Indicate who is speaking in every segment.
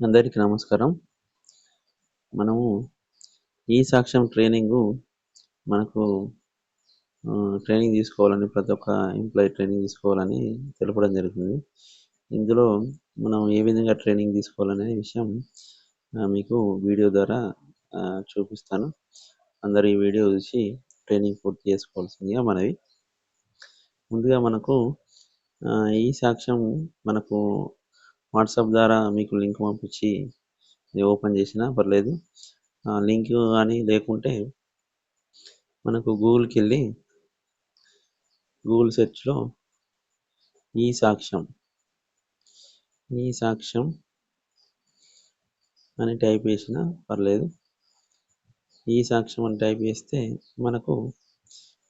Speaker 1: అందరికీ నమస్కారం. మనము ఈ సాక్ష్యం ట్రైనింగ్ మనకు ట్రైనింగ్ తీసుకోవాలని ప్రతి ఒక్క ఎంప్లాయీ ట్రైనింగ్ తీసుకోవాలని తెలపడం జరుగుతుంది. ఇందులో మనం ఏ విధంగా ట్రైనింగ్ తీసుకోవాలనే విషయం మీకు వీడియో ద్వారా చూపిస్తాను. అందరు ఈ వీడియో చూసి ట్రైనింగ్ పూర్తి చేసుకోవాల్సిందిగా మనవి. ముందుగా మనకు ఈ సాక్ష్యం మనకు వాట్సాప్ ద్వారా మీకు లింక్ పంపించి ఇది ఓపెన్ చేసినా పర్లేదు. లింక్ కానీ లేకుంటే మనకు గూగుల్కి వెళ్ళి గూగుల్ సెర్చ్లో ఈ సాక్ష్యం ఈ సాక్ష్యం అని టైప్ చేసినా పర్లేదు. ఈ సాక్ష్యం అని టైప్ చేస్తే మనకు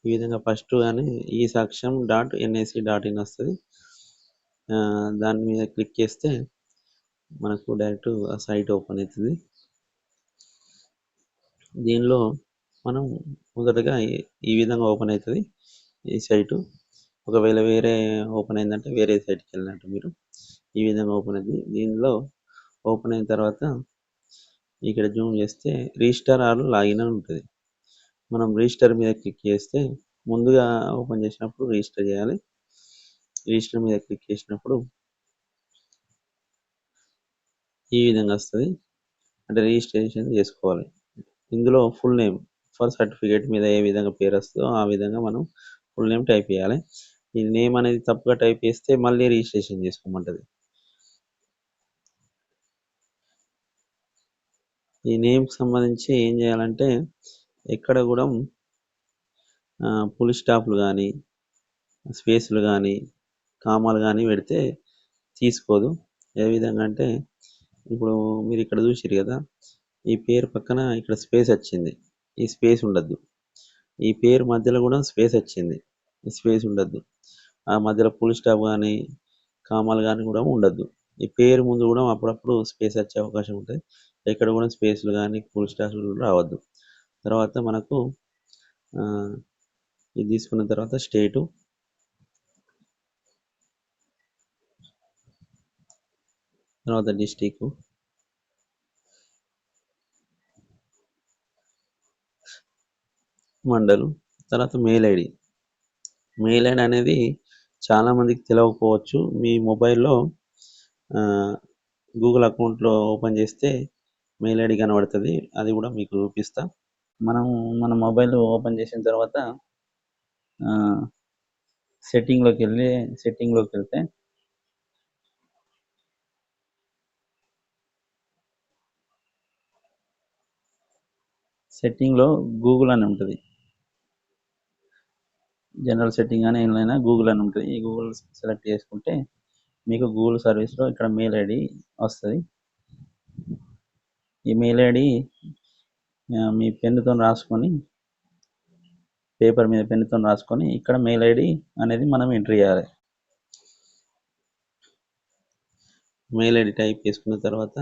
Speaker 1: ఈ విధంగా ఫస్ట్ కానీ ఈ సాక్ష్యం డాట్ ఎన్ఐసి డాట్ ఇన్ వస్తుంది. దాని మీద క్లిక్ చేస్తే మనకు డైరెక్ట్ ఆ సైట్ ఓపెన్ అవుతుంది. దీనిలో మనం మొదటగా ఈ- విధంగా ఓపెన్ అవుతుంది. ఈ సైటు ఒకవేళ వేరే ఓపెన్ అయిందంటే వేరే సైట్కి వెళ్ళినట్టు మీరు ఈ విధంగా ఓపెన్ అవుతుంది. దీనిలో ఓపెన్ అయిన తర్వాత ఇక్కడ జూమ్ చేస్తే రిజిస్టర్ ఆర్ లాగిన్ అని ఉంటుంది. మనం రిజిస్టర్ మీద క్లిక్ చేస్తే ముందుగా ఓపెన్ చేసినప్పుడు రిజిస్టర్ చేయాలి. రిజిస్టర్ మీద క్లిక్ చేసినప్పుడు ఈ విధంగా వస్తుంది. అంటే రిజిస్ట్రేషన్ చేసుకోవాలి. ఇందులో ఫుల్ నేమ్ ఫర్ సర్టిఫికేట్ మీద ఏ విధంగా పేరు వస్తుందో ఆ విధంగా మనం ఫుల్ నేమ్ టైప్ చేయాలి. ఈ నేమ్ అనేది తప్పుగా టైప్ చేస్తే మళ్ళీ రిజిస్ట్రేషన్ చేసుకోమంటది. ఈ నేమ్కి సంబంధించి ఏం చేయాలంటే ఎక్కడ కూడా పులి స్టాప్లు కానీ స్పేస్లు కానీ కామాలు కానీ పెడితే తీసుకోదు. ఏ విధంగా అంటే ఇప్పుడు మీరు ఇక్కడ చూసిరు కదా ఈ పేరు పక్కన ఇక్కడ స్పేస్ వచ్చింది. ఈ స్పేస్ ఉండద్దు. ఈ పేరు మధ్యలో కూడా స్పేస్ వచ్చింది. ఈ స్పేస్ ఉండద్దు. ఆ మధ్యలో ఫుల్ స్టాప్ కానీ కామాలు కానీ కూడా ఉండద్దు. ఈ పేరు ముందు కూడా అప్పుడప్పుడు స్పేస్ వచ్చే అవకాశం ఉంటుంది. ఎక్కడ కూడా స్పేస్లు కానీ ఫుల్ స్టాప్లు రావద్దు. తర్వాత మనకు ఇది తీసుకున్న తర్వాత స్టేటు తర్వాత డిస్టిక్. మండలు. తర్వాత మెయిల్ ఐడి. మెయిల్ ఐడి అనేది చాలా మందికి తెలియకపోవచ్చు మీ మొబైల్లో గూగుల్ అకౌంట్లో ఓపెన్ చేస్తే మెయిల్ ఐడి కనబడుతుంది. అది కూడా మీకు చూపిస్తా. మనం మన మొబైల్ ఓపెన్ చేసిన తర్వాత సెట్టింగ్లోకి వెళ్ళి సెట్టింగ్లోకి వెళ్తే సెట్టింగ్లో గూగుల్ అని ఉంటుంది. జనరల్ సెట్టింగ్ అని ఏమైనా గూగుల్ అని ఉంటుంది. ఈ గూగుల్ సెలెక్ట్ చేసుకుంటే మీకు గూగుల్ సర్వీస్లో ఇక్కడ మెయిల్ ఐడి వస్తుంది. ఈ మెయిల్ ఐడి మీ పెన్నుతో రాసుకొని పేపర్ మీద పెన్నుతో రాసుకొని ఇక్కడ మెయిల్ ఐడి అనేది మనం ఎంటర్ చేయాలి. మెయిల్ ఐడి టైప్ చేసుకున్న తర్వాత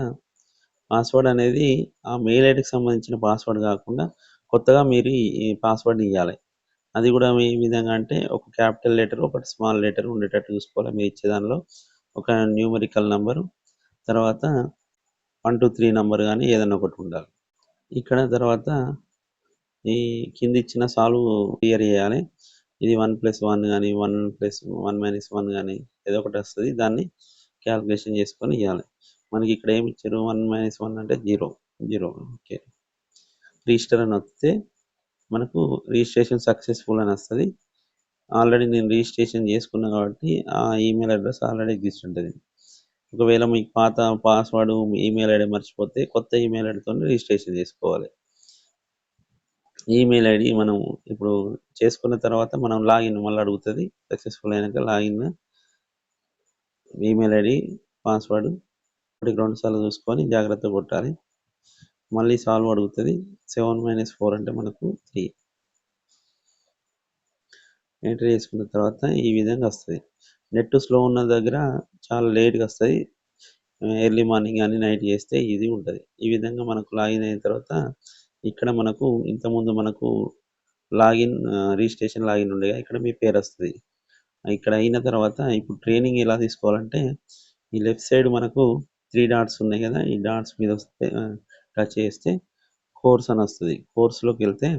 Speaker 1: పాస్వర్డ్ అనేది ఆ మెయిల్ ఐడికి సంబంధించిన పాస్వర్డ్ కాకుండా కొత్తగా మీరు ఈ పాస్వర్డ్ ఇవ్వాలి అది కూడా ఏ విధంగా అంటే ఒక క్యాపిటల్ లెటర్ ఒకటి స్మాల్ లెటర్ ఉండేటట్టు చూసుకోవాలి. మీరు ఇచ్చే దానిలో ఒక న్యూమరికల్ నంబరు తర్వాత వన్ టూ త్రీ నంబర్ కానీ ఏదైనా ఒకటి ఉండాలి. ఇక్కడ తర్వాత ఈ కింద ఇచ్చిన సాల్వ్ క్లియర్ చేయాలి. ఇది వన్ ప్లస్ వన్ కానీ one plus one minus one కానీ ఏదో ఒకటి వస్తుంది. దాన్ని క్యాల్కులేషన్ చేసుకొని ఇవ్వాలి మనకి ఇక్కడ ఏమి ఇచ్చారు? వన్ మైనస్ వన్ అంటే జీరో జీరో ఓకే రిజిస్టర్ అని వస్తే మనకు రిజిస్ట్రేషన్ సక్సెస్ఫుల్ అని వస్తుంది. ఆల్రెడీ నేను రిజిస్ట్రేషన్ చేసుకున్నా కాబట్టి ఆ ఈమెయిల్ అడ్రస్ ఆల్రెడీ ఎగ్జిస్ట్ ఉంటుంది. ఒకవేళ మీకు పాత పాస్వర్డ్ ఈమెయిల్ ఐడి మర్చిపోతే కొత్త ఈమెయిల్ ఐడితో రిజిస్ట్రేషన్ చేసుకోవాలి. ఈమెయిల్ ఐడి మనం ఇప్పుడు చేసుకున్న తర్వాత మనం లాగిన్ మళ్ళీ అడుగుతుంది. సక్సెస్ఫుల్ అయినాక లాగిన్ ఈమెయిల్ ఐడి పాస్వర్డ్ ఒకటికి రెండు సార్లు చూసుకొని జాగ్రత్త కొట్టాలి. మళ్ళీ సాల్వ్ అడుగుతుంది. సెవెన్ మైనస్ ఫోర్ అంటే మనకు త్రీ. ఎంటర్ చేసుకున్న తర్వాత ఈ విధంగా వస్తుంది. నెట్ స్లో ఉన్న దగ్గర చాలా లేట్గా వస్తుంది. ఎర్లీ మార్నింగ్ కానీ నైట్ చేస్తే ఇది ఉంటుంది. ఈ విధంగా మనకు లాగిన్ అయిన తర్వాత ఇక్కడ మనకు ఇంతకుముందు మనకు లాగిన్ రిజిస్ట్రేషన్ లాగిన్ ఉండేగా ఇక్కడ మీ పేరు వస్తుంది. ఇక్కడ అయిన తర్వాత ఇప్పుడు ట్రైనింగ్ ఎలా తీసుకోవాలంటే ఈ లెఫ్ట్ సైడ్ మనకు త్రీ డాట్స్ ఉన్నాయి కదా ఈ డాట్స్ మీద వస్తే టచ్ చేస్తే కోర్స్ అని వస్తుంది. కోర్సులోకి వెళ్తే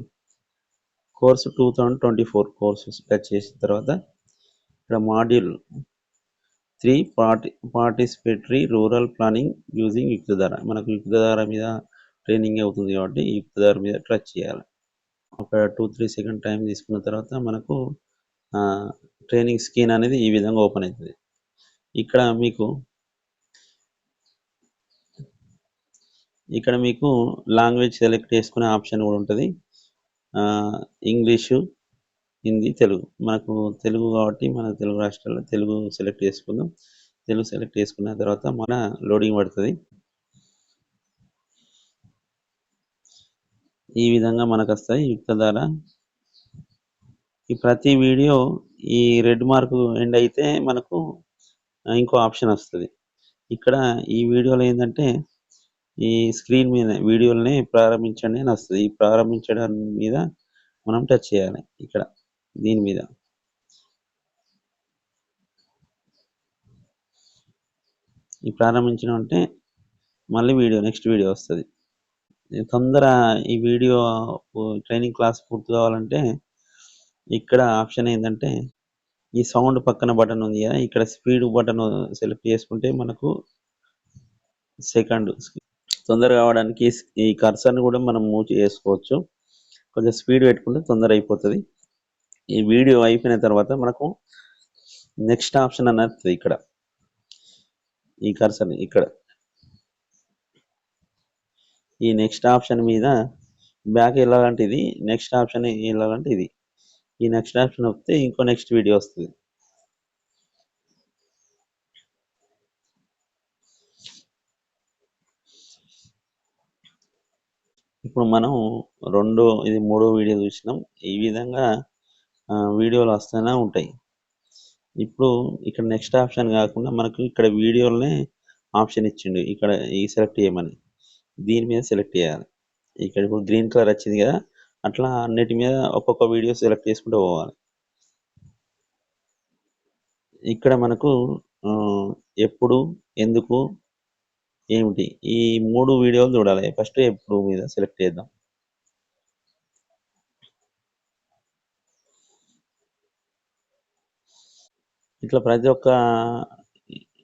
Speaker 1: course two thousand twenty four courses touch చేసిన తర్వాత ఇక్కడ module three party participatory rural planning using Yuktdhara. మనకు యుక్తధార మీద ట్రైనింగ్ అవుతుంది కాబట్టి యుక్తధార మీద టచ్ చేయాలి. ఒక టూ త్రీ సెకండ్ టైం తీసుకున్న తర్వాత మనకు ట్రైనింగ్ స్క్రీన్ అనేది ఈ విధంగా ఓపెన్ అవుతుంది. ఇక్కడ మీకు ఇక్కడ మీకు లాంగ్వేజ్ సెలెక్ట్ చేసుకునే ఆప్షన్ కూడా ఉంటుంది. ఇంగ్లీషు హిందీ తెలుగు. మనకు తెలుగు కాబట్టి మన తెలుగు రాష్ట్రాల్లో తెలుగు సెలెక్ట్ చేసుకుందాం. తెలుగు సెలెక్ట్ చేసుకున్న తర్వాత మన లోడింగ్ పడుతుంది. ఈ విధంగా మనకు వస్తాయి యుక్త ద్వారా ఈ ప్రతి వీడియో ఈ రెడ్ మార్క్ ఎండ్ అయితే మనకు ఇంకో ఆప్షన్ వస్తుంది. ఇక్కడ ఈ వీడియోలో ఏంటంటే ఈ స్క్రీన్ మీద వీడియోని ప్రారంభించండి అని వస్తుంది. ఈ ప్రారంభించడం మీద మనం టచ్ చేయాలి ఇక్కడ దీని మీద. ఈ ప్రారంభించడం అంటే మళ్ళీ వీడియో నెక్స్ట్ వీడియో వస్తుంది. తొందర ఈ వీడియో ట్రైనింగ్ క్లాస్ పూర్తి కావాలంటే ఇక్కడ ఆప్షన్ ఏంటంటే ఈ సౌండ్ పక్కన బటన్ ఉంది కదా ఇక్కడ స్పీడ్ బటన్ సెలెక్ట్ చేసుకుంటే మనకు సెకండ్ తొందరగా కావడానికి ఈ కర్సర్ని కూడా మనం మూవ్ చేసుకోవచ్చు. కొంచెం స్పీడ్ పెట్టుకుంటే తొందర అయిపోతుంది. ఈ వీడియో అయిపోయిన తర్వాత మనకు నెక్స్ట్ ఆప్షన్ అనేది ఇక్కడ. ఈ కర్సర్ని ఇక్కడ. ఈ నెక్స్ట్ ఆప్షన్ మీద బ్యాక్ వెళ్ళాలంటే ఇది నెక్స్ట్ ఆప్షన్ వెళ్ళాలంటే ఇది. ఈ నెక్స్ట్ ఆప్షన్ వస్తే ఇంకో నెక్స్ట్ వీడియో వస్తుంది. ఇప్పుడు మనం రెండో ఇది మూడో వీడియో చూసినాం. ఈ విధంగా వీడియోలు వస్తూనే ఉంటాయి. ఇప్పుడు ఇక్కడ నెక్స్ట్ ఆప్షన్ కాకుండా మనకు ఇక్కడ వీడియోలనే ఆప్షన్ ఇచ్చిండు. ఇక్కడ ఈ సెలెక్ట్ చేయమని. దీని మీద సెలెక్ట్ చేయాలి. ఇక్కడ ఇప్పుడు గ్రీన్ కలర్ వచ్చింది కదా అట్లా అన్నిటి మీద ఒక్కొక్క వీడియో సెలెక్ట్ చేసుకుంటూ పోవాలి. ఇక్కడ మనకు ఎప్పుడు ఎందుకు ఏమిటి? ఈ మూడు వీడియోలు చూడాలి. ఫస్ట్ ఎప్పుడు మీద సెలెక్ట్ చేద్దాం. ఇట్లా ప్రతి ఒక్క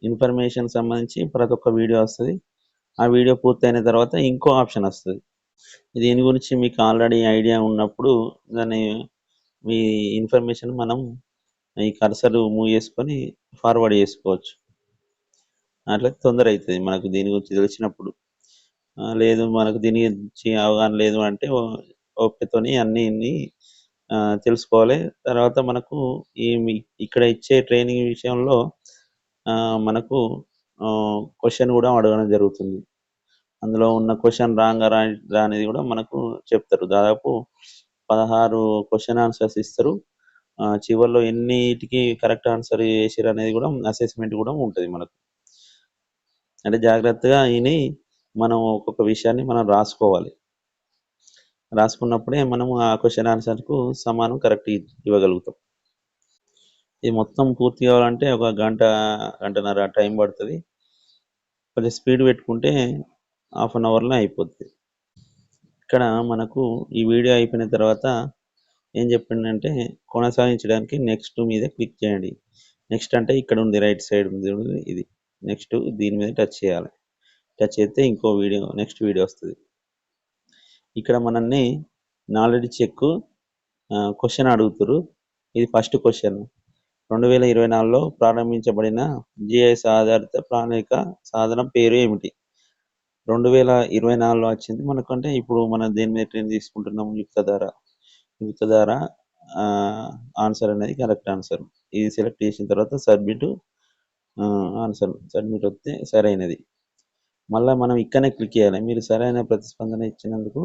Speaker 1: ఇన్ఫర్మేషన్ సంబంధించి ప్రతి ఒక్క వీడియో వస్తుంది. ఆ వీడియో పూర్తయిన తర్వాత ఇంకో ఆప్షన్ వస్తుంది. దీని గురించి మీకు ఆల్రెడీ ఐడియా ఉన్నప్పుడు దాని మీ ఇన్ఫర్మేషన్ మనం ఈ కర్సర్ మూవ్ చేసుకొని ఫార్వర్డ్ చేసుకోవచ్చు. అట్లా తొందర అవుతుంది మనకు దీని గురించి తెలిసినప్పుడు. లేదు మనకు దీని గురించి అవగాహన లేదు అంటే ఓపికతోని అన్ని తెలుసుకోవాలి. తర్వాత మనకు ఈ ఇక్కడ ఇచ్చే ట్రైనింగ్ విషయంలో మనకు క్వశ్చన్ కూడా అడగడం జరుగుతుంది. అందులో ఉన్న క్వశ్చన్ రాంగ్ రా అనేది కూడా మనకు చెప్తారు. దాదాపు పదహారు క్వశ్చన్ ఆన్సర్స్ ఇస్తారు. చివరిలో ఎన్నిటికి కరెక్ట్ ఆన్సర్ చేసారు అనేది కూడా అసెస్మెంట్ కూడా ఉంటుంది మనకు. అంటే జాగ్రత్తగా విని మనం ఒక్కొక్క విషయాన్ని మనం రాసుకోవాలి. రాసుకున్నప్పుడే మనం ఆ క్వశ్చన్ ఆన్సర్కు సమానం కరెక్ట్ ఇవ్వగలుగుతాం. ఇది మొత్తం పూర్తి కావాలంటే ఒక గంట గంటన్నర టైం పడుతుంది. కొంచెం స్పీడ్ పెట్టుకుంటే హాఫ్ అన్ అవర్లో అయిపోద్ది. ఇక్కడ మనకు ఈ వీడియో అయిపోయిన తర్వాత ఏం చెప్పిండంటే కొనసాగించడానికి నెక్స్ట్ మీద క్లిక్ చేయండి. నెక్స్ట్ అంటే ఇక్కడ ఉంది రైట్ సైడ్ ఉంది ఇది. నెక్స్ట్ దీని మీద టచ్ చేయాలి. టచ్ చేస్తే ఇంకో వీడియో నెక్స్ట్ వీడియో వస్తుంది. ఇక్కడ మనల్ని నాలెడ్జ్ చెక్ క్వశ్చన్ అడుగుతారు ఇది ఫస్ట్ క్వశ్చన్ రెండు వేల ఇరవై నాలుగులో ప్రారంభించబడిన జిఐఎస్ ఆధారిత ప్రణాళిక సాధన పేరు ఏమిటి? రెండు వేల ఇరవై నాలుగులో వచ్చింది మనకంటే ఇప్పుడు మనం దేని మీద ట్రైన్ తీసుకుంటున్నాం యుక్తధార. యుక్తధార ఆన్సర్ అనేది కరెక్ట్ ఆన్సర్ ఇది సెలెక్ట్ చేసిన తర్వాత సబ్మిట్ ఆన్సర్ సబ్మిట్ వస్తే సరైనది. మళ్ళీ మనం ఇక్కడనే క్లిక్ చేయాలి. మీరు సరైన ప్రతిస్పందన ఇచ్చినందుకు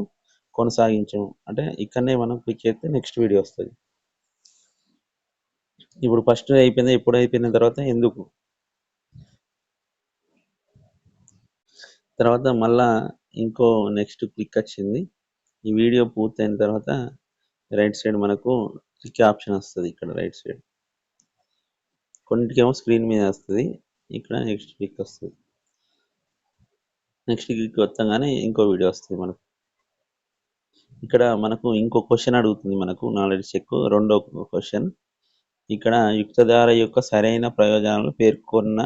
Speaker 1: కొనసాగించము అంటే ఇక్కడనే మనం క్లిక్ చేస్తే నెక్స్ట్ వీడియో వస్తుంది. ఇప్పుడు ఫస్ట్ అయిపోయింది ఎప్పుడు అయిపోయిన తర్వాత ఎందుకు? తర్వాత మళ్ళా ఇంకో నెక్స్ట్ క్లిక్ వచ్చింది. ఈ వీడియో పూర్తయిన తర్వాత రైట్ సైడ్ మనకు క్లిక్ ఆప్షన్ వస్తుంది ఇక్కడ రైట్ సైడ్ కొన్నిటికేమో స్క్రీన్ మీద వస్తుంది. ఇక్కడ నెక్స్ట్ క్లిక్ వస్తుంది. నెక్స్ట్ క్లిక్ వస్తాగానే ఇంకో వీడియో వస్తుంది మనకు. ఇక్కడ మనకు ఇంకో క్వశ్చన్ అడుగుతుంది మనకు నాలెడ్జ్ చెక్ రెండో క్వశ్చన్. ఇక్కడ యుక్తధార యొక్క సరైన ప్రయోజనాలు పేర్కొన్న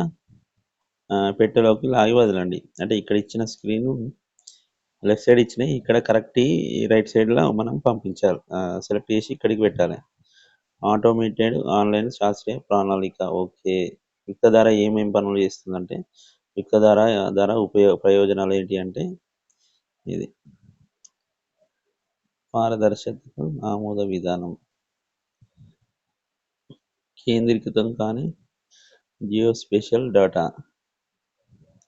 Speaker 1: పెట్టెలోకి లాగి వదలండి. అంటే ఇక్కడ ఇచ్చిన స్క్రీన్ లెఫ్ట్ సైడ్ ఇచ్చినాయి. ఇక్కడ కరెక్ట్ రైట్ సైడ్లో మనం పంపించాలి. సెలెక్ట్ చేసి ఇక్కడికి పెట్టాలి. ఆటోమేటెడ్ ఆన్లైన్ శాస్త్రీయ ప్రణాళిక. ఓకే. యుక్తధార ఏమేమి పనులు చేస్తుందంటే యుక్తధార ధర ఉపయోగ ప్రయోజనాలు ఏంటి అంటే ఇది. పారదర్శకత ఆమోద విధానం. కేంద్రీకృతం కానీ జియో స్పెషల్ డేటా.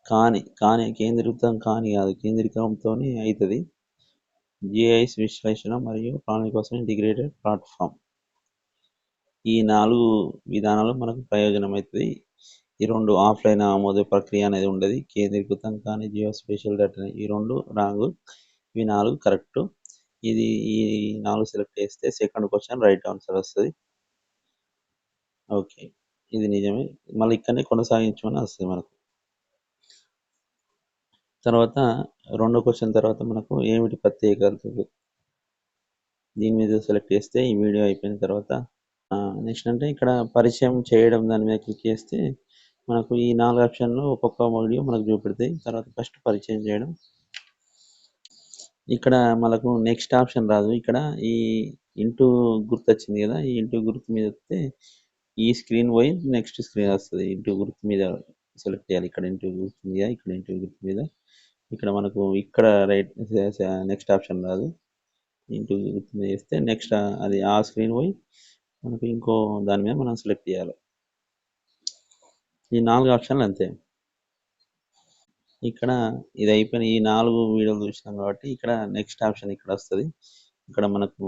Speaker 1: కానీ కానీ కేంద్రీకృతం కానీ కాదు కేంద్రీకృతంతోనే అవుతుంది జిఐఎస్ విశ్లేషణ మరియు ప్రణాళిక కోసం ఇంటిగ్రేటెడ్ ప్లాట్ఫామ్. ఈ నాలుగు విధానాలు మనకు ప్రయోజనం అవుతుంది ఈ రెండు ఆఫ్లైన్ ఆమోద ప్రక్రియ అనేది ఉండదు. కేంద్రీకృతం కానీ జియో స్పెషల్ డేటా ఈ రెండు రాంగ్. ఇవి నాలుగు కరెక్ట్. ఇది ఈ నాలుగు సెలెక్ట్ చేస్తే సెకండ్ క్వశ్చన్ రైట్ ఆన్సర్ వస్తుంది. ఓకే. ఇది నిజమే. మళ్ళీ ఇక్కడనే కొనసాగించమని వస్తుంది మనకు. తర్వాత రెండో క్వశ్చన్ తర్వాత మనకు ఏమిటి ప్రత్యేకతలు? దీని మీద సెలెక్ట్ చేస్తే ఈ వీడియో అయిపోయిన తర్వాత నెక్స్ట్ అంటే ఇక్కడ పరిచయం చేయడం దాని మీద క్లిక్ చేస్తే మనకు ఈ నాలుగు ఆప్షన్లు ఒక్కొక్క వీడియో మనకు చూపెడతాయి. తర్వాత ఫస్ట్ పరిచయం చేయడం. ఇక్కడ మనకు నెక్స్ట్ ఆప్షన్ రాదు. ఇక్కడ ఈ ఇంటూ గుర్తు వచ్చింది కదా? ఈ ఇంటూ గుర్తు మీద వస్తే ఈ స్క్రీన్ పోయి నెక్స్ట్ స్క్రీన్ వస్తుంది. ఇంటూ గుర్తు మీద సెలెక్ట్ చేయాలి. ఇక్కడ ఇంటూ గుర్తు మీద ఇక్కడ ఇంటూ గుర్తు మీద. ఇక్కడ మనకు ఇక్కడ రైట్ నెక్స్ట్ ఆప్షన్ రాదు. ఇంటూ గుర్తు మీద వేస్తే నెక్స్ట్ అది ఆ స్క్రీన్ పోయి మనకి ఇంకో దాని మీద మనం సెలెక్ట్ చేయాలి. ఈ నాలుగు ఆప్షన్లు అంతే. ఇక్కడ ఇది అయిపోయిన ఈ నాలుగు వీడియోలు చూసినాం కాబట్టి ఇక్కడ నెక్స్ట్ ఆప్షన్ ఇక్కడ వస్తుంది. ఇక్కడ మనకు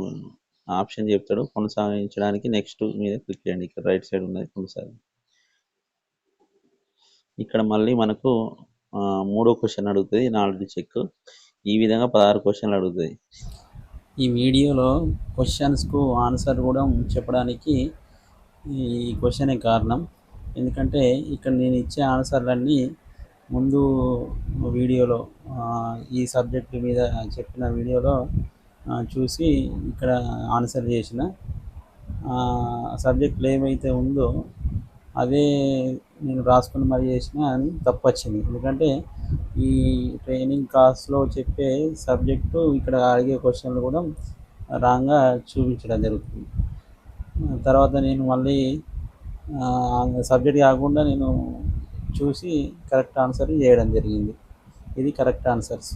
Speaker 1: ఆప్షన్ చెప్తాడు కొనసాగించడానికి నెక్స్ట్ మీద క్లిక్ చేయండి. ఇక్కడ రైట్ సైడ్ ఉన్నది కొనసాగి. ఇక్కడ మళ్ళీ మనకు ఆ, మూడో క్వశ్చన్ అడుగుతుంది నాలుగు చెక్ ఈ విధంగా పదహారు క్వశ్చన్లు అడుగుతుంది.
Speaker 2: ఈ వీడియోలో క్వశ్చన్స్కు ఆన్సర్ కూడా చెప్పడానికి ఈ క్వశ్చనే కారణం. ఎందుకంటే ఇక్కడ నేను ఇచ్చే ఆన్సర్లన్నీ ముందు వీడియోలో ఈ సబ్జెక్ట్ మీద చెప్పిన వీడియోలో చూసి ఇక్కడ ఆన్సర్ చేసిన సబ్జెక్టులు ఏమైతే ఉందో అదే నేను రాసుకుని మరి చేసిన అని తప్పు వచ్చింది. ఎందుకంటే ఈ ట్రైనింగ్ క్లాస్లో చెప్పే సబ్జెక్టు ఇక్కడ అడిగే క్వశ్చన్లు కూడా రాంగ్గా చూపించడం జరుగుతుంది. తర్వాత నేను మళ్ళీ సబ్జెక్ట్ కాకుండా నేను చూసి కరెక్ట్ ఆన్సర్ చేయడం జరిగింది. ఇది కరెక్ట్ ఆన్సర్స్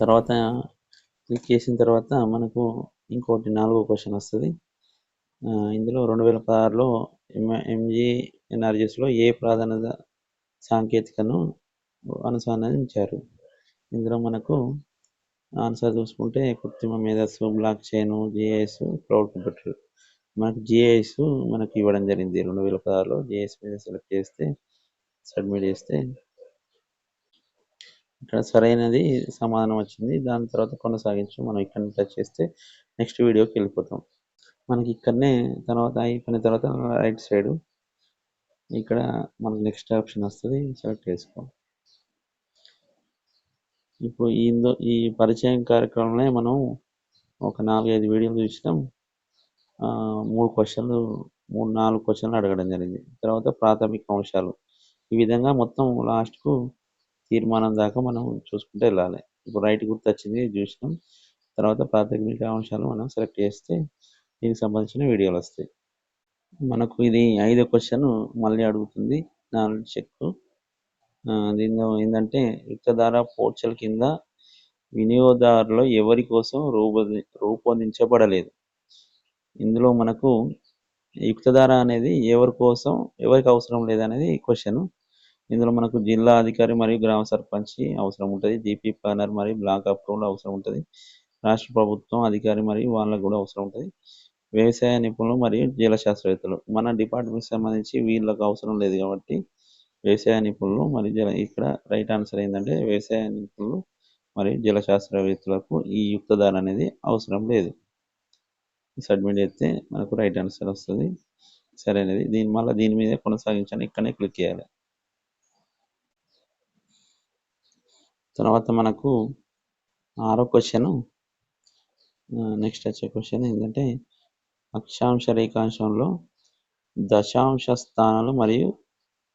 Speaker 1: తర్వాత క్లిక్ చేసిన తర్వాత మనకు ఇంకోటి నాలుగో క్వశ్చన్ వస్తుంది. ఇందులో రెండు వేల పదహారులో ఎంజీఎన్ఆర్జీఎస్లో ఏ ప్రాధాన్యత సాంకేతికను అనుసంధానించారు? ఇందులో మనకు ఆన్సర్ చూసుకుంటే కృత్రిమ మేధస్సు block chain GIS cloud computer. మనకు జిఐఎస్ మనకి ఇవ్వడం జరిగింది. రెండు వేల పదహారులో జిఐఎస్ మీద సెలెక్ట్ చేస్తే సబ్మిట్ చేస్తే ఇక్కడ సరైనది సమాధానం వచ్చింది. దాని తర్వాత కొనసాగించు. మనం ఇక్కడ టచ్ చేస్తే నెక్స్ట్ వీడియోకి వెళ్ళిపోతాం. మనకి ఇక్కడనే తర్వాత అయిపోయిన తర్వాత రైట్ సైడ్. ఇక్కడ మనకు నెక్స్ట్ ఆప్షన్ వస్తుంది సెలెక్ట్ చేసుకో. ఇప్పుడు ఈ ఈ పరిచయం కార్యక్రమంలో మనం ఒక నాలుగైదు వీడియోలు చూసినాం. మూడు క్వశ్చన్లు మూడు నాలుగు క్వశ్చన్లు అడగడం జరిగింది. తర్వాత ప్రాథమిక అంశాలు. ఈ విధంగా మొత్తం లాస్ట్కు తీర్మానం దాకా మనం చూసుకుంటే వెళ్ళాలి. ఇప్పుడు రైట్ గుర్తు వచ్చింది చూసినాం. తర్వాత ప్రాథమిక అంశాలు మనం సెలెక్ట్ చేస్తే దీనికి సంబంధించిన వీడియోలు వస్తాయి. మనకు ఇది ఐదో క్వశ్చన్ మళ్ళీ అడుగుతుంది. నాలుగు చెక్ దీనిలో ఏంటంటే యుక్తధార పోర్చల్ కింద వినియోగదారులు ఎవరి కోసం రూపొంది రూపొందించబడలేదు? ఇందులో మనకు యుక్తధార అనేది ఎవరి కోసం ఎవరికి అవసరం లేదనేది క్వశ్చన్ ఇందులో మనకు జిల్లా అధికారి మరియు గ్రామ సర్పంచ్ అవసరం ఉంటుంది. జీపీ ప్లానర్ మరియు బ్లాక్ అప్రూవల్ అవసరం ఉంటుంది. రాష్ట్ర ప్రభుత్వం అధికారి మరియు వాళ్ళకు కూడా అవసరం ఉంటుంది. వ్యవసాయ నిపుణులు మరియు జీల శాస్త్రవేత్తలు మన డిపార్ట్మెంట్ సంబంధించి వీళ్ళకి అవసరం లేదు కాబట్టి వ్యవసాయ నిపుణులు మరియు జల ఇక్కడ రైట్ ఆన్సర్ ఏంటంటే వ్యవసాయ నిపుణులు మరియు జల శాస్త్రవేత్తలకు ఈ యుక్తధార అనేది అవసరం లేదు. సబ్మిట్ చేస్తే మనకు రైట్ ఆన్సర్ వస్తుంది. సరైనది దీని మళ్ళీ దీని మీద కొనసాగించాలి ఇక్కడనే క్లిక్ చేయాలి. తర్వాత మనకు ఆరో క్వశ్చన్ నెక్స్ట్ వచ్చే క్వశ్చన్ ఏంటంటే అక్షాంశ రేఖాంశంలో దశాంశ స్థానాలు మరియు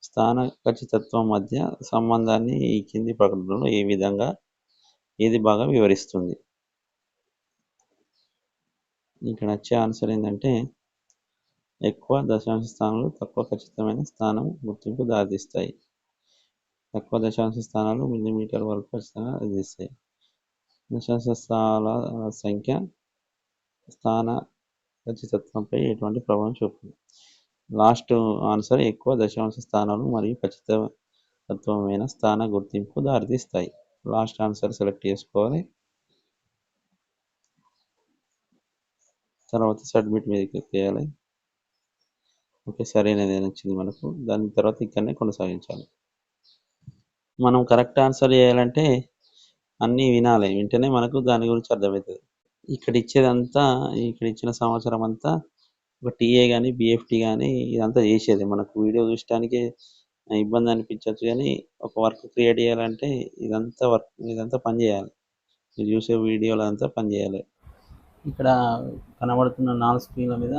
Speaker 1: స్థాన ఖచ్చితత్వం మధ్య సంబంధాన్ని ఈ కింది ప్రకటనలో ఏ విధంగా ఏది బాగా వివరిస్తుంది? ఇక్కడ వచ్చే ఆన్సర్ ఏంటంటే ఎక్కువ దశాంశ స్థానాలు తక్కువ ఖచ్చితమైన స్థానం గుర్తింపు దారితీస్తాయి. తక్కువ దశాంశ స్థానాలు మిల్లీమీటర్ వరకు ఖచ్చితంగా దారితీస్తాయి. దశాంశ స్థానాల సంఖ్య స్థాన ఖచ్చితత్వంపై ఎటువంటి ప్రభావం చూపదు. లాస్ట్ ఆన్సర్ ఎక్కువ దశాంశ స్థానాలు మరియు ఖచ్చితత్వమైన స్థాన గుర్తింపు దారితీస్తాయి. లాస్ట్ ఆన్సర్ సెలెక్ట్ చేసుకోవాలి. తర్వాత సబ్మిట్ మీద క్లిక్ చేయాలి. ఓకే సరైనది అని వచ్చింది మనకు. దాని తర్వాత ఇక్కడనే కొనసాగించాలి. మనం కరెక్ట్ ఆన్సర్ చేయాలంటే అన్నీ వినాలి. వింటేనే మనకు దాని గురించి అర్థమవుతుంది. ఇక్కడ ఇచ్చేదంతా ఇక్కడ ఇచ్చిన సంవత్సరం అంతా ఒక టీఏ కానీ బిఎఫ్టీ కానీ ఇదంతా చేసేది. మనకు వీడియో చూడటానికి ఇబ్బంది అనిపించవచ్చు కానీ ఒక వర్క్ క్రియేట్ చేయాలంటే ఇదంతా వర్క్ ఇదంతా పని చేయాలి. మీరు చూసే వీడియోలు అంతా పని చేయాలి.
Speaker 2: ఇక్కడ కనబడుతున్న నాలుగు స్క్రీన్ల మీద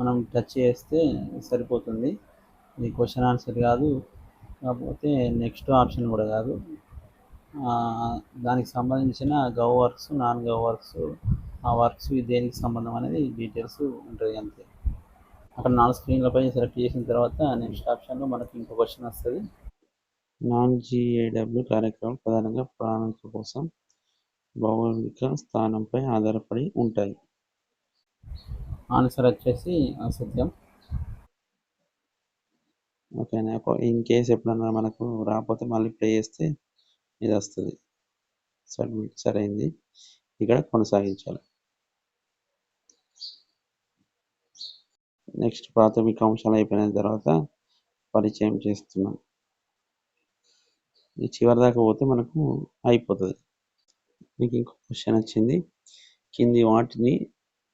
Speaker 2: మనం టచ్ చేస్తే సరిపోతుంది. ఇది క్వశ్చన్ ఆన్సర్ కాదు. కాకపోతే నెక్స్ట్ ఆప్షన్ కూడా కాదు. దానికి సంబంధించిన gov works non gov works ఆ వర్క్స్ దేనికి సంబంధం అనేది డీటెయిల్స్ ఉంటుంది అంతే. అక్కడ నాలుగు స్క్రీన్లపై సెలెక్ట్ చేసిన తర్వాత నెక్స్ట్ ఆప్షన్లో మనకి ఇంకో క్వశ్చన్ వస్తుంది.
Speaker 1: నాన్ జిఏడబ్ల్యూ కార్యక్రమాలు ప్రధానంగా ప్రణాళిక కోసం భౌగోళిక స్థానంపై ఆధారపడి ఉంటాయి.
Speaker 2: ఆన్సర్ వచ్చేసి అసత్యం
Speaker 1: ఓకేనా? ఇన్ కేస్ ఎప్పుడన్నా మనకు రాకపోతే మళ్ళీ ప్లే చేస్తే ఇది వస్తుంది సబ్మిట్ సరైంది. ఇక్కడ కొనసాగించాలి. నెక్స్ట్ ప్రాథమిక అంశాలు అయిపోయిన తర్వాత పరిచయం చేస్తున్నాం. ఈ చివరి దాకా పోతే మనకు అయిపోతుంది. మీకు ఇంకో క్వశ్చన్ వచ్చింది. కింది వాటిని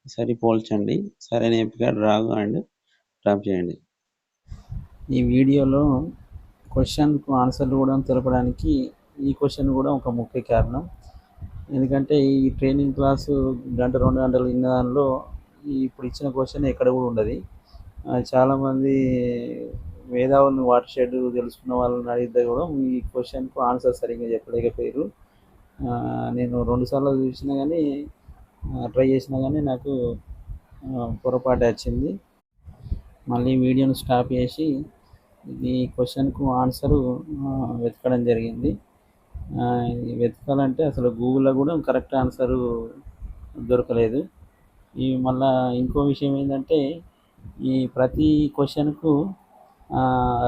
Speaker 1: సరిపోల్చండి. సరైన ఎంపిక డ్రాగ్ అండ్ డ్రాప్ చేయండి.
Speaker 2: ఈ వీడియోలో క్వశ్చన్కు ఆన్సర్లు కూడా తెలపడానికి ఈ క్వశ్చన్ కూడా ఒక ముఖ్య కారణం. ఎందుకంటే ఈ ట్రైనింగ్ క్లాసు గంట రెండు గంటలు విన్న దానిలో ఇప్పుడు ఇచ్చిన క్వశ్చన్ ఎక్కడ కూడా ఉండదు. చాలామంది మేధావులను వాటర్ షెడ్ తెలుసుకున్న వాళ్ళని అడిగితే కూడా ఈ క్వశ్చన్కు ఆన్సర్ సరిగ్గా చెప్పలేకపోయారు. నేను రెండుసార్లు చూసినా కానీ ట్రై చేసినా కానీ నాకు పొరపాటు వచ్చింది. మళ్ళీ వీడియోను స్టాప్ చేసి ఈ క్వశ్చన్కు ఆన్సరు వెతకడం జరిగింది. వెతకాలంటే అసలు గూగుల్లో కూడా కరెక్ట్ ఆన్సరు దొరకలేదు. ఈ మళ్ళా ఇంకో విషయం ఏంటంటే ఈ ప్రతి క్వశ్చన్కు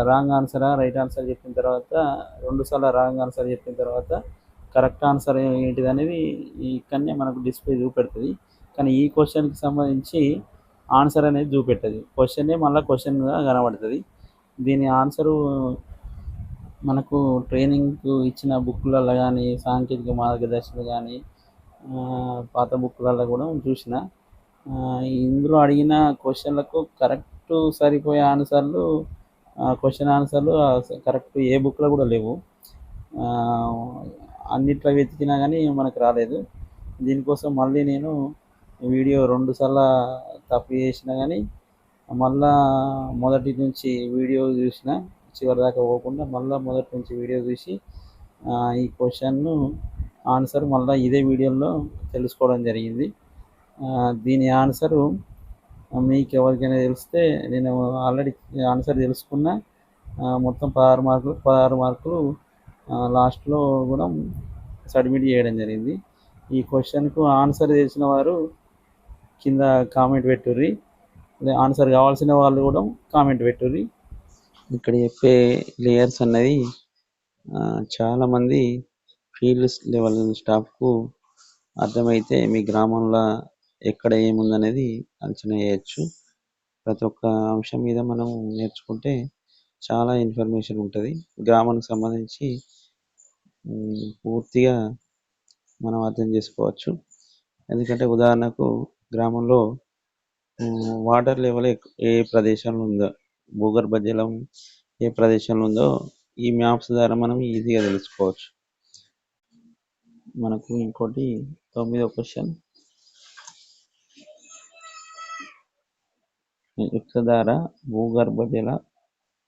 Speaker 2: రాంగ్ ఆన్సరా రైట్ ఆన్సర్ చెప్పిన తర్వాత రెండుసార్లు రాంగ్ ఆన్సర్ చెప్పిన తర్వాత కరెక్ట్ ఆన్సర్ ఏంటిది అనేది ఇక్కడనే మనకు డిస్ప్లే చూపెడుతుంది. కానీ ఈ క్వశ్చన్కి సంబంధించి ఆన్సర్ అనేది చూపెట్టదు. క్వశ్చనే మళ్ళీ క్వశ్చన్గా కనబడుతుంది. దీని ఆన్సరు మనకు ట్రైనింగ్కు ఇచ్చిన బుక్లలో కానీ సాంకేతిక మార్గదర్శనలు కానీ పాత బుక్లలో కూడా చూసిన. ఇందులో అడిగిన క్వశ్చన్లకు కరెక్ట్ సరిపోయే ఆన్సర్లు క్వశ్చన్ ఆన్సర్లు కరెక్ట్ ఏ బుక్లో కూడా లేవు. అన్నిట్లో వెతికినా కానీ మనకు రాలేదు. దీనికోసం మళ్ళీ నేను వీడియో రెండు సార్లు తప్పు చేసినా కానీ మళ్ళా మొదటి నుంచి వీడియో చూసిన చివరి దాకా పోకుండా మళ్ళీ మొదటి నుంచి వీడియో చూసి ఈ క్వశ్చన్ను ఆన్సర్ మళ్ళీ ఇదే వీడియోలో తెలుసుకోవడం జరిగింది. దీని ఆన్సరు మీకు ఎవరికైనా తెలిస్తే నేను ఆల్రెడీ ఆన్సర్ తెలుసుకున్న మొత్తం పదహారు మార్కులు పదహారు మార్కులు లాస్ట్లో కూడా సబ్మిట్ చేయడం జరిగింది. ఈ క్వశ్చన్కు ఆన్సర్ తెలిసిన వారు కింద కామెంట్ పెట్టుర్రి. ఆన్సర్ కావాల్సిన వాళ్ళు కూడా కామెంట్ పెట్టుర్రి.
Speaker 1: ఇక్కడ చెప్పే లేయర్స్ అన్నది చాలా మంది ఫీల్డ్ లెవెల్ స్టాఫ్కు అర్థమైతే మీ గ్రామంలో ఎక్కడ ఏముందనేది అంచనా వేయచ్చు. ప్రతి ఒక్క అంశం మీద మనం నేర్చుకుంటే చాలా ఇన్ఫర్మేషన్ ఉంటుంది. గ్రామానికి సంబంధించి పూర్తిగా మనం అర్థం చేసుకోవచ్చు. ఎందుకంటే ఉదాహరణకు గ్రామంలో వాటర్ లెవెల్ ఏ ప్రదేశంలో ఉందో భూగర్భ జలం ఏ ప్రదేశంలో ఉందో ఈ మ్యాప్స్ ద్వారా మనం ఈజీగా తెలుసుకోవచ్చు. మనకు ఇంకోటి తొమ్మిదో క్వశ్చన్. యుక్తధార భూగర్భ జల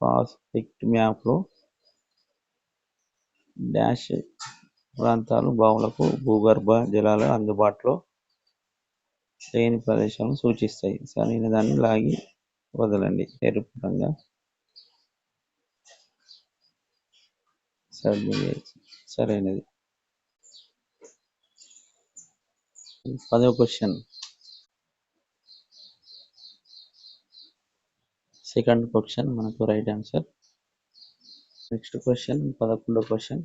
Speaker 1: ప్రాస్పెక్ట్ మ్యాప్లో డాష్ ప్రాంతాలు బావులకు భూగర్భ జలాలు అందుబాటులో లేని ప్రదేశాలను సూచిస్తాయి. సరైన దాన్ని లాగి వదలండి. ఎరుపు రంగా సరైనది. పదవ క్వశ్చన్. సెకండ్ క్వశ్చన్ మనకు రైట్ ఆన్సర్. నెక్స్ట్ క్వశ్చన్ పదకొండో క్వశ్చన్.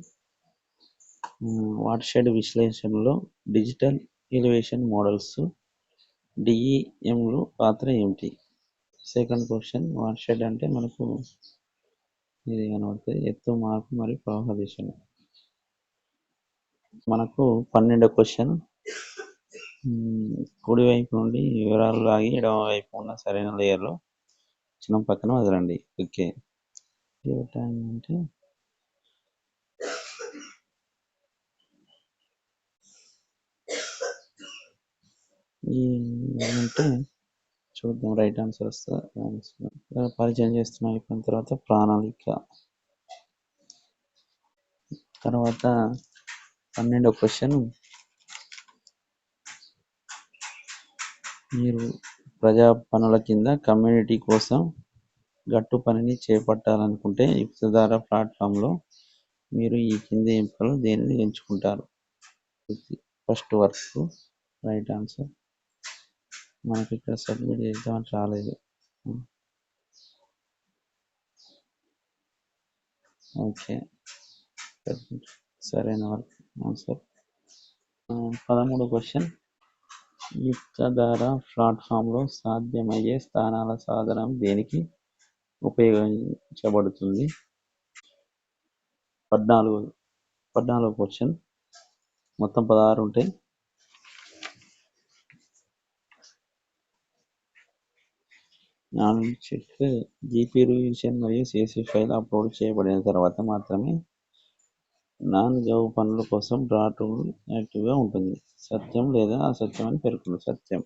Speaker 1: వాటర్ షెడ్ విశ్లేషణలో డిజిటల్ ఎలివేషన్ మోడల్స్ డిఈఎంలు పాత్ర ఏమిటి? సెకండ్ క్వశ్చన్ వాటర్ షెడ్ అంటే మనకు ఇది కనబడుతుంది. ఎత్తు మార్పు మరియు ప్రవాహ దిశలు. మనకు పన్నెండో క్వశ్చన్ కుడి వైపు నుండి వివరాలు లాగి ఎడమ వైపు ఉన్న సరైన లేయర్లో చిన్న పక్కన వదలండి. ఓకే అంటే? ఈ అంటే చూద్దాం. రైట్ ఆన్సర్ వస్తుంది పరిచయం చేస్తున్న అయిపోయిన తర్వాత ప్రణాళిక. తర్వాత పన్నెండో క్వశ్చన్. మీరు ప్రజా పనుల కింద కమ్యూనిటీ కోసం గట్టు పనిని చేపట్టాలనుకుంటే యుక్తధార ప్లాట్ఫామ్లో మీరు ఈ కింద ఎంపికలు దేనిని ఎంచుకుంటారు? First work right answer. మనకి ఇక్కడ సబ్మిట్ చేద్దామని రాలేదు. ఓకే. సరైన వర్క్ ఆన్సర్. పదమూడు క్వశ్చన్. యుక్తధార ప్లాట్ఫామ్లో సాధ్యమయ్యే స్థానాల సాధనం దేనికి ఉపయోగించబడుతుంది? పద్నాలుగు పద్నాలుగు క్వశ్చన్. మొత్తం పదహారు ఉంటాయి నాన్ చెక్ జీపీ రివిజన్ మరియు సిసి ఫైల్ అప్లోడ్ చేయబడిన తర్వాత మాత్రమే నాన్ గవ్ పనుల కోసం డ్రా టూల్ యాక్టివ్గా ఉంటుంది. సత్యం లేదా అసత్యం అని పేర్కొంది. సత్యం.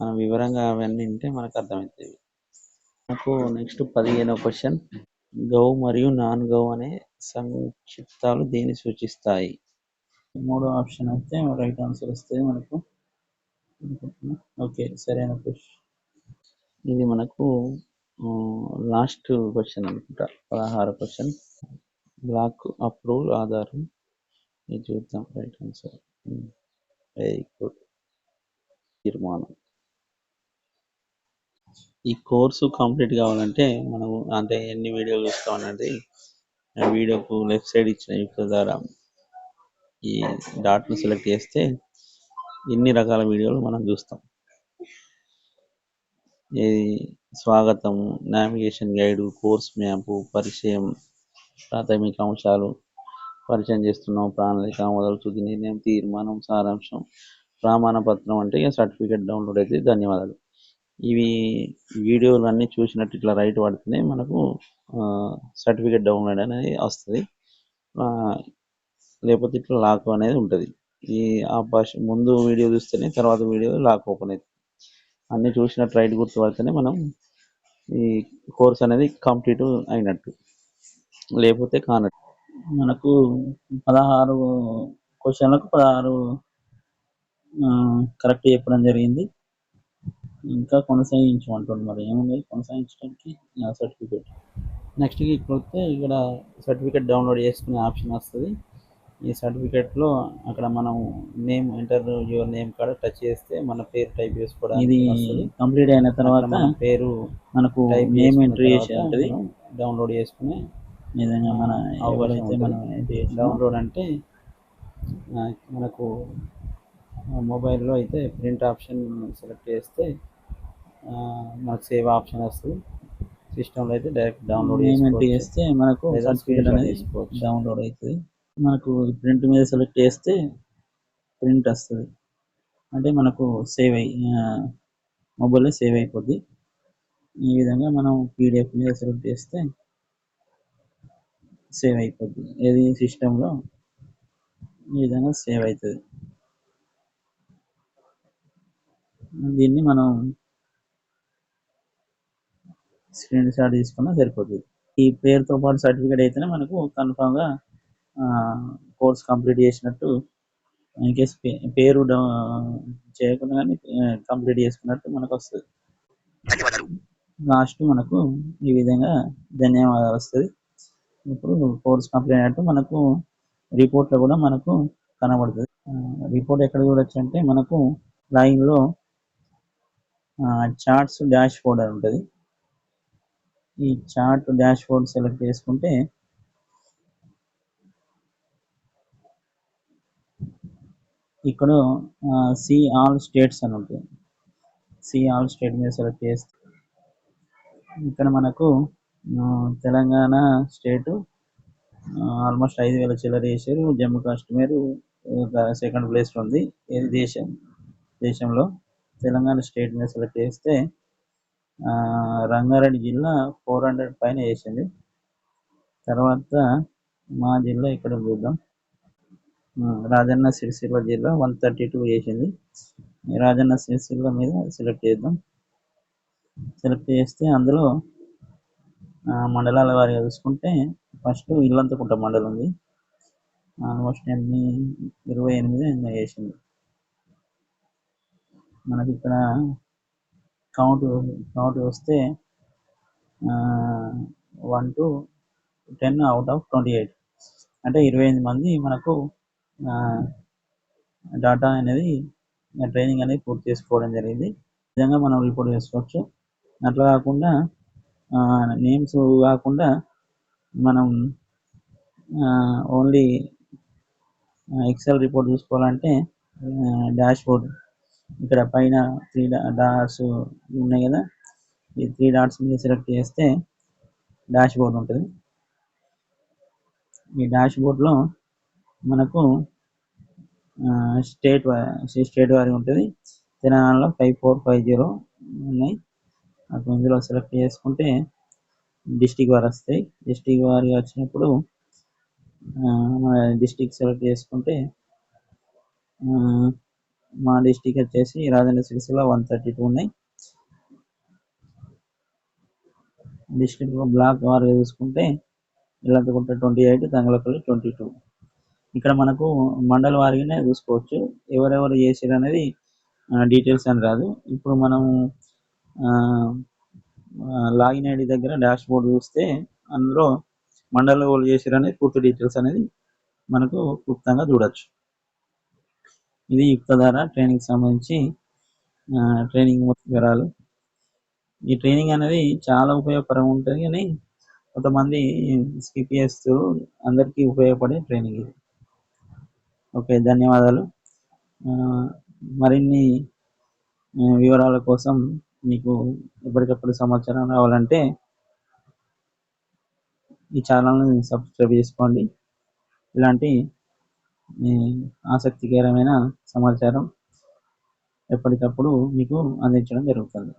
Speaker 1: మనం వివరంగా అవన్నీ వింటే మనకు అర్థమవుతుంది. నాకు నెక్స్ట్ పదిహేనో క్వశ్చన్ గవ్ మరియు నాన్ గవ్ అనే సంక్షిప్తాలు దేని సూచిస్తాయి? మూడో ఆప్షన్ అయితే రైట్ ఆన్సర్ వస్తుంది మనకు. ఓకే సరైన క్వశ్చన్ ఇది మనకు లాస్ట్ క్వశ్చన్ అనుకుంటా. పదహారు క్వశ్చన్ బ్లాక్ అప్రూవల్ ఆధారం. ఇది చూద్దాం. రైట్ ఆన్సర్ వెరీ గుడ్ తీర్మానం. ఈ కోర్సు కంప్లీట్ కావాలంటే మనం అంటే ఎన్ని వీడియోలు చూస్తాం వీడియోకు లెఫ్ట్ సైడ్ ఇచ్చిన యుక్త ద్వారా ఈ డాట్ను సెలెక్ట్ చేస్తే ఎన్ని రకాల వీడియోలు మనం చూస్తాం. ఇది స్వాగతం నావిగేషన్ గైడు కోర్స్ మ్యాప్ పరిచయం ప్రాథమిక అంశాలు పరిచయం చేస్తున్నాం ప్రణాళిక మొదలు తుది నిర్ణయం తీర్మానం సారాంశం ప్రమాణ పత్రం అంటే ఇక సర్టిఫికేట్ డౌన్లోడ్ అయితే ధన్యవాదాలు. ఇవి వీడియోలు అన్నీ చూసినట్టు ఇట్లా రైట్ పడితేనే మనకు సర్టిఫికేట్ డౌన్లోడ్ అనేది వస్తుంది. లేకపోతే ఇట్లా లాక్ అనేది ఉంటుంది. ఈ ఆ భాష ముందు వీడియో చూస్తేనే తర్వాత వీడియో లాక్ ఓపెన్ అవుతుంది అన్ని చూసినట్టు రైట్ గుర్తు పడితేనే మనం ఈ కోర్స్ అనేది కంప్లీట్ అయినట్టు. లేకపోతే కానట్టు. మనకు పదహారు క్వశ్చన్లకు పదహారు కరెక్ట్ చెప్పడం జరిగింది. ఇంకా కొనసాగించమంటుంది మరి. ఏముంది? కొనసాగించడానికి సర్టిఫికేట్. నెక్స్ట్ ఇక్కడ వస్తే ఇక్కడ సర్టిఫికేట్ డౌన్లోడ్ చేసుకునే ఆప్షన్ వస్తుంది. ఈ సర్టిఫికేట్లో అక్కడ మనం నేమ్ ఎంటర్ యువర్ నేమ్ కాడ టచ్ చేస్తే మన పేరు టైప్ చేసుకోవడానికి
Speaker 2: ఇది. కంప్లీట్ అయిన తర్వాత
Speaker 1: మన పేరు
Speaker 2: మనకు నేమ్ ఎంట్రీ చేసి
Speaker 1: తర్వాత
Speaker 2: ఉంటుంది
Speaker 1: డౌన్లోడ్ చేసుకుని
Speaker 2: నిజంగా మన
Speaker 1: అవకాశం
Speaker 2: ఎవరైతే మనం
Speaker 1: డౌన్లోడ్ అంటే మనకు మొబైల్లో అయితే ప్రింట్ ఆప్షన్ సెలెక్ట్ చేస్తే మనకు సేవ్ ఆప్షన్ వస్తుంది సిస్టంలో అయితే డైరెక్ట్ డౌన్లోడ్.
Speaker 2: చేస్తే మనకు సర్టిఫికేట్ అనేది. డౌన్లోడ్ అవుతుంది మనకు ప్రింట్ మీద సెలెక్ట్ చేస్తే ప్రింట్ వస్తుంది. అంటే మనకు సేవ్ అయ్యి మొబైల్లో సేవ్ అయిపోద్ది. ఈ విధంగా మనం పీడిఎఫ్ మీద సెలెక్ట్ చేస్తే సేవ్ అయిపోద్ది. ఏది సిస్టంలో
Speaker 1: ఈ విధంగా సేవ్ అవుతుంది దీన్ని మనం స్క్రీన్ షాట్ తీసుకున్నా సరిపోతుంది ఈ పేరుతో పాటు సర్టిఫికేట్ అయితేనే మనకు కన్ఫామ్గా కోర్స్ కంప్లీట్ చేసినట్టు ఇన్ కేస్ పేరు చేయకుండా కానీ కంప్లీట్ చేసుకున్నట్టు మనకు వస్తుంది లాస్ట్ మనకు ఈ విధంగా ధన్యవాదాలు వస్తుంది. ఇప్పుడు కోర్స్ కంప్లీట్ అయినట్టు మనకు రిపోర్ట్లో కూడా మనకు కనబడుతుంది. రిపోర్ట్ ఎక్కడ చూడొచ్చు అంటే మనకు లైన్లో చార్ట్స్ డాష్ బోర్డ్ అని ఉంటుంది. ఈ చార్ట్ డాష్ బోర్డ్ సెలెక్ట్ చేసుకుంటే ఇక్కడ సి ఆల్ స్టేట్స్ అని ఉంటుంది. సి ఆల్ స్టేట్ మీద సెలెక్ట్ చేస్తే ఇక్కడ మనకు తెలంగాణ స్టేట్ ఆల్మోస్ట్ ఐదు వేల చిల్లర చేశారు. జమ్మూ కాశ్మీర్ సెకండ్ ప్లేస్ ఉంది. ఏది దేశం? దేశంలో తెలంగాణ స్టేట్ మీద సెలెక్ట్ చేస్తే ఆ, రంగారెడ్డి జిల్లా ఫోర్ హండ్రెడ్ పైన వేసింది తర్వాత మా జిల్లా ఇక్కడ చూద్దాం. రాజన్న సిరిసిల్ల జిల్లా వన్ థర్టీ టూ వేసింది రాజన్న సిరిసిల్ల మీద సెలెక్ట్ చేద్దాం. సెలెక్ట్ చేస్తే అందులో మండలాల వారిగా చూసుకుంటే ఫస్ట్ ఇల్లంతకుంట మండలం ఉంది. ఆల్మోస్ట్ ఎన్ని ఇరవై ఎనిమిది ఎన్నో వేసింది మనకి ఇక్కడ కౌంట్ కౌంట్ వస్తే one to ten out of twenty eight. అంటే ఇరవై ఎనిమిది మంది మనకు డాటా అనేది ట్రైనింగ్ అనేది పూర్తి చేసుకోవడం జరిగింది. నిజంగా విధంగా మనం రిపోర్ట్ చేసుకోవచ్చు. అట్లా కాకుండా నేమ్స్ కాకుండా మనం ఓన్లీ ఎక్సెల్ రిపోర్ట్ చూసుకోవాలంటే డాష్ బోర్డ్ ఇక్కడ పైన త్రీ డాట్స్ ఉన్నాయి కదా. ఈ త్రీ డాట్స్ మీద సెలెక్ట్ చేస్తే డాష్ బోర్డ్ ఉంటుంది. ఈ డాష్ బోర్డ్లో మనకు స్టేట్ స్టేట్ వారి ఉంటుంది. తెలంగాణలో ఫైవ్ ఫోర్ ఫైవ్ జీరో ఉన్నాయి. ఇందులో సెలెక్ట్ చేసుకుంటే డిస్టిక్ వారు వస్తాయి. డిస్టిక్ వారి వచ్చినప్పుడు మన డిస్టిక్ సెలెక్ట్ చేసుకుంటే మా డిస్టిక్ వచ్చేసి Rajanna Sircilla one thirty two ఉన్నాయి. డిస్టిక్ బ్లాక్ వారు చూసుకుంటే ఇలా twenty eight Thangallapalli twenty two. ఇక్కడ మనకు మండల వారిగానే చూసుకోవచ్చు. ఎవరెవరు చేసారు అనేది డీటెయిల్స్ అని రాదు. ఇప్పుడు మనం లాగిన్ ఐడి దగ్గర డాష్ బోర్డ్ చూస్తే అందులో మండల వాళ్ళు చేసారు అనేది పూర్తి డీటెయిల్స్ అనేది మనకు క్లుప్తంగా చూడొచ్చు. ఇది యుక్త ద్వారా ట్రైనింగ్ సంబంధించి ట్రైనింగ్ వివరాలు. ఈ ట్రైనింగ్ అనేది చాలా ఉపయోగకరంగా ఉంటుంది కానీ కొంతమంది స్కిప్ చేస్తూ అందరికీ ఉపయోగపడే ట్రైనింగ్ ఇది. ఓకే ధన్యవాదాలు. మరిన్ని వివరాల కోసం మీకు ఎప్పటికప్పుడు సమాచారం రావాలంటే ఈ ఛానల్ని సబ్స్క్రైబ్ చేసుకోండి. ఇలాంటి ఆసక్తికరమైన సమాచారం ఎప్పటికప్పుడు మీకు అందించడం జరుగుతుంది.